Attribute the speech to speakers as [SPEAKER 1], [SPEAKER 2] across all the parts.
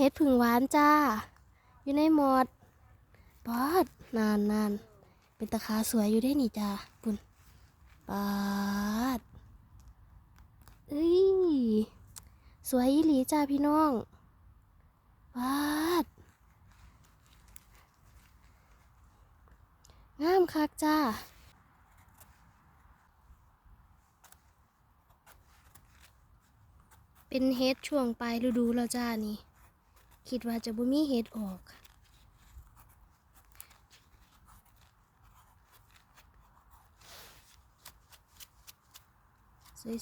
[SPEAKER 1] เฮ็ดผึ่งหวานจ้า อยู่ในหมอดปอดนานนานเป็นตะขาสวยอยู่ได้นี่จ้าปุ่นปาดเอ้ยสวยอีหลีจ้าพี่น้องปาดงามคักจ้าเป็นเฮ็ดช่วงปลายฤดูแล้วจ้านี่ คิดว่าจะบ่มีเฮ็ดออก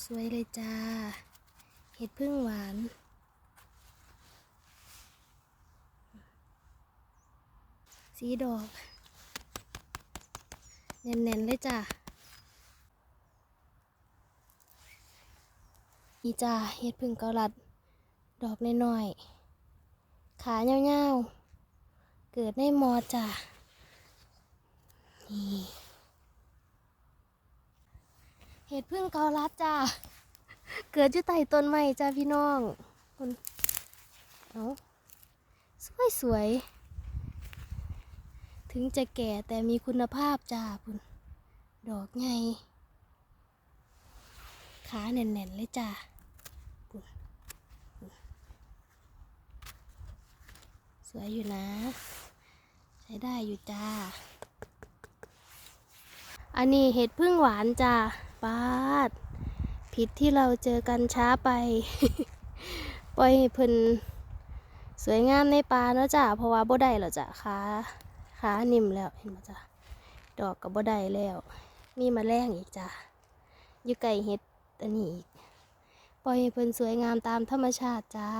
[SPEAKER 1] สวยๆเลยจ้า เห็ดพึ่งหวานสีดอกแน่นๆเลยจ้าอีจ้าเห็ดพึ่งเกาลัด ดอกน้อยๆ ขาเงาๆ เกิดในมอจ้านี่เห็ดพึ่งเกาลัดจ้าเกิดอยู่ใต้ต้นไม้จ้าพี่น้องคนเอาสวยสวยๆถึงจะแก่แต่มีคุณภาพจ้าพุ่นดอกไงขาแน่นๆเลยจ้าพุ่นพุ่น สวยอยู่นะ ใช้ได้อยู่จ้า อันนี้เห็ดพึ่งหวานจ้าปาด ผิดที่เราเจอกันช้าไป ปล่อยให้เพิ่นสวยงามในป่าเนาะจ้ะเพราะว่าบ่ได้แล้วจ้ะขาขานิ่มแล้วเห็นไหมจ้ะดอกกับบ่ได้แล้ว มีมาแรงอีกจ้ะอยู่ไก่เห็ดอันนี้อีกปล่อยให้เพิ่นสวยงามตามธรรมชาติจ้า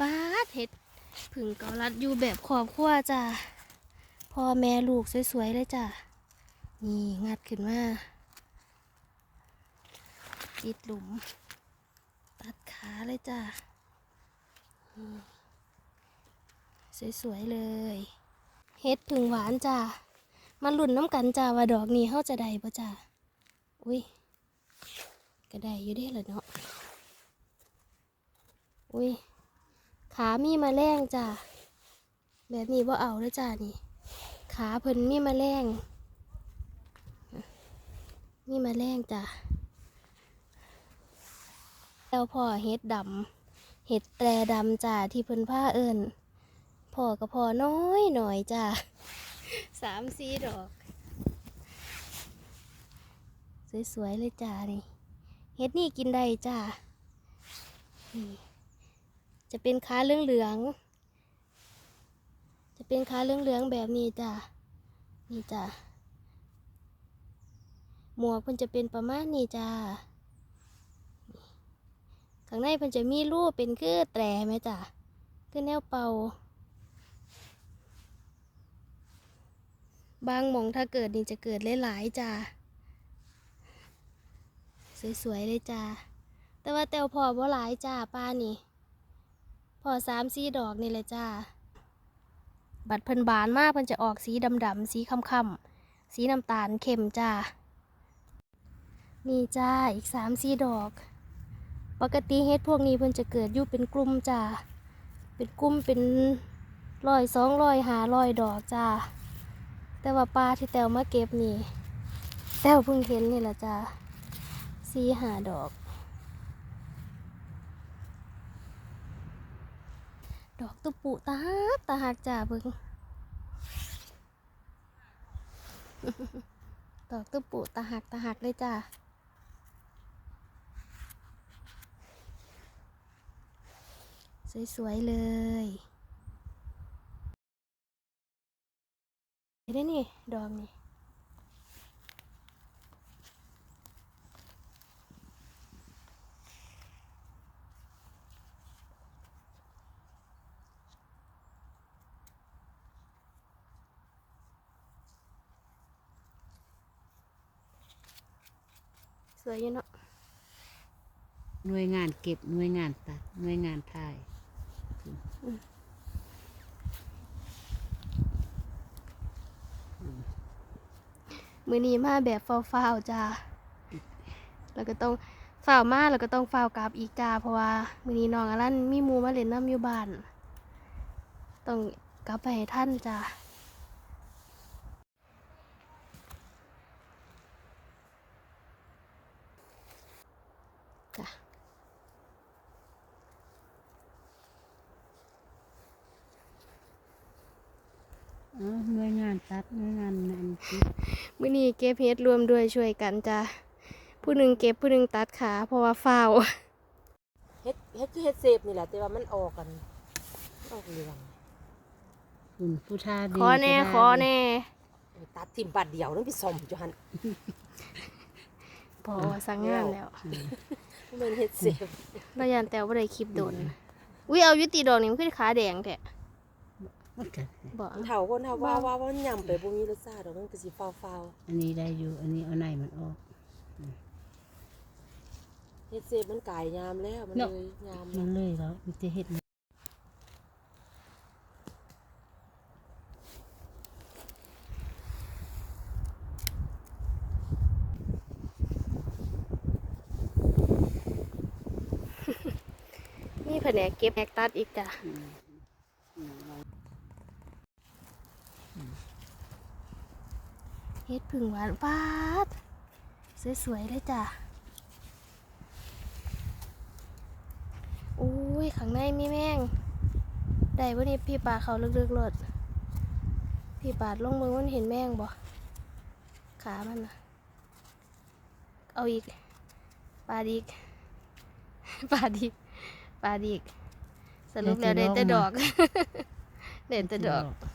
[SPEAKER 1] ปาดเห็ด ผึ่งเกาลัดอยู่แบบครอบครัวจ้ะพ่อแม่ลูกสวยๆเลยจ้ะ นี่งัดขึ้นมาติดหลุม ตัดขาเลยจ้ะสวยๆเลย เฮ็ดผึ่งหวานจ้ะมาลุ่นน้ำกันจ้าว่าดอกนี้เขาจะได้ปะจ้าอุ้ยก็ได้อยู่ได้ละเนาะ อุ้ย ขามีมาแรงจ้ะแบบนี้ว่าเอาแล้วจ้านี่ ขาเพิ่นมีมาแรงมีมาแรงจ้ะแล้วพ่อเฮ็ดดำเฮ็ดแตรดำจ้าที่เพิ่นผ้าเอิญพ่อกับพ่อน้อยหน่อยจ้าสามสี่ดอก สวยๆเลยจ้านี่เฮ็ดนี่กินได้จ้านี่ จะเป็นขาเหลืองๆจะเป็นขาเหลืองๆแบบนี้จ้านี่จ้าหมวกมันจะเป็นประมาณนี้จ้าข้างในมันจะมีรูปเป็นคือแตรไหมจ้ะ คือแนวเป่า บางหมองถ้าเกิดนี่จะเกิดหลายๆจ้ะ สวยๆเลยจ้ะ แต่ว่าแตวพอบ่หลายจ้าป้านี่ พอสามสีดอกนี่เลยจ้า บัดเพิ่นบานมากเพิ่นจะออกสีดำๆสีค่ำๆสีน้ำตาลเข้มจ้า นี่จ้าอีกสามสีดอก ปกติเฮ็ดพวกนี้เพิ่นจะเกิดอยู่เป็นกลุ่มจ้า เป็นกลุ่มเป็นร้อยสองร้อยหาร้อยดอกจ้า แต่ว่าปลาที่แต้วมาเก็บนี่ แต้วเพิ่งเห็นนี่แหละจ้าสีหาดอก ดอกตุปุตาฮักตาหักจ้าเบิงดอกตุปุตาหักตาหักเลยจ้าสวยๆเลยเห็นได้นี่ ดอกนี่ สวยอยู่เนาะ
[SPEAKER 2] หน่วยงานเก็บหน่วยงานตัดหน่วยงานถ่าย
[SPEAKER 1] มือนี้มาแบบฟาวๆจ้าแล้วก็ต้องฝ่าวมาแล้วก็ต้องฝ่าวกลับอีกจ้าเพราะว่ามื้อนี้น้องอลันมีหมู่มาเล่นน้ำอยู่บ้าน ต้องกลับไปให้ท่านจ้า จ้ะ
[SPEAKER 2] อ๋อหน่วยงานตัดหน่วยงานนั่นติด
[SPEAKER 1] มื้อนี้เก็บเฮ็ดรวมด้วยช่วยกันจ้าผู้หนึ่งเก็บผู้หนึ่งตัดขาเพราะว่าฝ่าว
[SPEAKER 3] เฮ็ดเฮ็ดคือเฮ็ดเซฟนี่แหละแต่ว่ามันออกกันออกเหลือง
[SPEAKER 2] คุณผู้ท่าดี
[SPEAKER 1] ขอแน่
[SPEAKER 2] ก็ได้
[SPEAKER 1] ขอแน่
[SPEAKER 3] ตัดทิ่มบาดเดียวนึงไปซ่อมจุหัน
[SPEAKER 1] พอสั่งงานแล้ว
[SPEAKER 3] มัน เป็นเฮ็ดเซฟ
[SPEAKER 1] เรายันแต่ว่าได้คลิปโดนอุ้ยเอายุติดอกนี่มันขึ้นขาแดงแท้
[SPEAKER 2] มันก็
[SPEAKER 1] บอก
[SPEAKER 3] มันเฒ่าคนเฒ่าว่าว่าว่ามันย่ำไปบ่มีรสชาติดอกมันก็สิฟ้าว
[SPEAKER 2] อันนี้ได้อยู่ อันนี้เอาไหนมันออก
[SPEAKER 3] ๆเฮ็ดเซฟมันกายยามแล้วมัน
[SPEAKER 2] เนาะ
[SPEAKER 3] เลยยาม
[SPEAKER 2] มันเลยแล้วมันจะเห็ด
[SPEAKER 1] แผนกเก็บแผนกตัดอีกจ้ะเฮ็ดผึ่งหวานฟาด สวยๆเลยจ้ะอุ้ยข้างในมีแมงได้วันนี้พี่ปลาเขาลึกๆรถพี่ปาดลงมือมันเห็นแมงบ่ขามันนะเอาอีก ปาดอีก ปาดอีก ปาดอีกสรุปแล้วได้แต่ดอก เด่นแต่ดอก
[SPEAKER 2] มัน